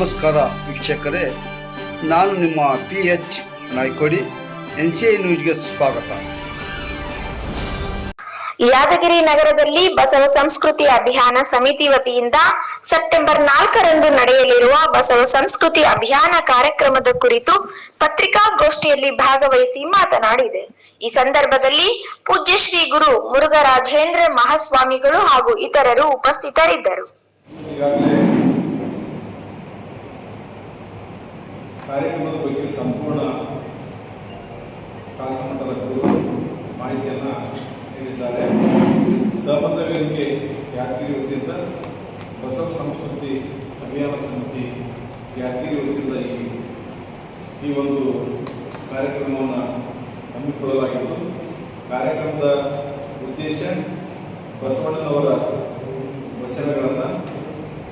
ನಮಸ್ಕಾರ ವೀಕ್ಷಕರೇ ನಾನು ನಿಮ್ಮ P H Naikodi N C I ನ್ಯೂಸ್ಗೆ ಸ್ವಾಗತ. ಯಾದಗಿರಿ ನಗರದಲ್ಲಿ ಬಸವ ಸಂಸ್ಕೃತಿ ಅಭಿಯಾನ ಸಮಿತಿ ವತಿಯಿಂದ ಸೆಪ್ಟೆಂಬರ್ ನಾಲ್ಕರಂದು ನಡೆಯಲಿರುವ ಬಸವ ಸಂಸ್ಕೃತಿ ಅಭಿಯಾನ ಕಾರ್ಯಕ್ರಮದ ಕುರಿತು ಪತ್ರಿಕಾಗೋಷ್ಠಿಯಲ್ಲಿ ಭಾಗವಹಿಸಿ ಮಾತನಾಡಿದೆ. ಈ ಸಂದರ್ಭದಲ್ಲಿ ಪೂಜ್ಯ ಶ್ರೀ ಗುರು ಮುರುಘರಾಜೇಂದ್ರ ಮಹಾಸ್ವಾಮಿಗಳು ಹಾಗೂ ಇತರರು ಉಪಸ್ಥಿತರಿದ್ದರು. ಕಾರ್ಯಕ್ರಮದ ಬಗ್ಗೆ ಸಂಪೂರ್ಣ ಕಾಸಮಟ್ಟದ ಗುರು ಮಾಹಿತಿಯನ್ನು ನೀಡಿದ್ದಾರೆ. ಸಹಬಂಧ ವೇದಿಕೆ ಯಾದಗಿರಿ ವತಿಯಿಂದ ಬಸವ ಸಂಸ್ಕೃತಿ ಅಭಿಯಾನ ಸಮಿತಿ ಯಾದಗಿರಿ ವತಿಯಿಂದ ಈ ಈ ಒಂದು ಕಾರ್ಯಕ್ರಮವನ್ನು ಹಮ್ಮಿಕೊಳ್ಳಲಾಗಿತ್ತು. ಕಾರ್ಯಕ್ರಮದ ಉದ್ದೇಶ ಬಸವಣ್ಣನವರ ವಚನಗಳನ್ನು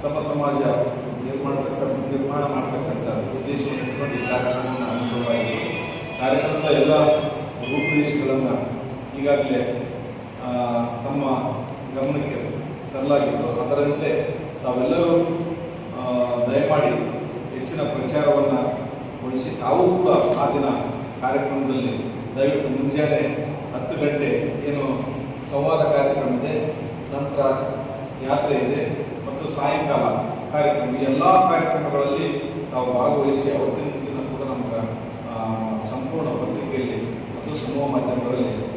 ಸಮ ಸಮಾಜ ನಿರ್ಮಾಣ ನಿರ್ಮಾಣ ಮಾಡ್ತಕ್ಕಂಥ ಉದ್ದೇಶವನ್ನು ಕಾರ್ಯಕ್ರಮದ ಎಲ್ಲ ರೂಪುರೇಷೆಗಳನ್ನು ಈಗಾಗಲೇ ತಮ್ಮ ಗಮನಕ್ಕೆ ತರಲಾಗಿತ್ತು. ಅದರಂತೆ ತಾವೆಲ್ಲರೂ ದಯಮಾಡಿ ಹೆಚ್ಚಿನ ಪ್ರಚಾರವನ್ನು ಗೊಳಿಸಿ ತಾವು ಕೂಡ ಆ ದಿನ ಕಾರ್ಯಕ್ರಮದಲ್ಲಿ ದಯವಿಟ್ಟು ಮುಂಜಾನೆ ಹತ್ತು ಗಂಟೆ ಏನು ಸಂವಾದ ಕಾರ್ಯಕ್ರಮ ಇದೆ, ನಂತರ ಯಾತ್ರೆ ಇದೆ, ಮತ್ತು ಸಾಯಂಕಾಲ ಕಾರ್ಯಕ್ರಮ. ಎಲ್ಲ ಕಾರ್ಯಕ್ರಮಗಳಲ್ಲಿ ತಾವು ಭಾಗವಹಿಸಿ ಅವತ್ತಿನ combatir el.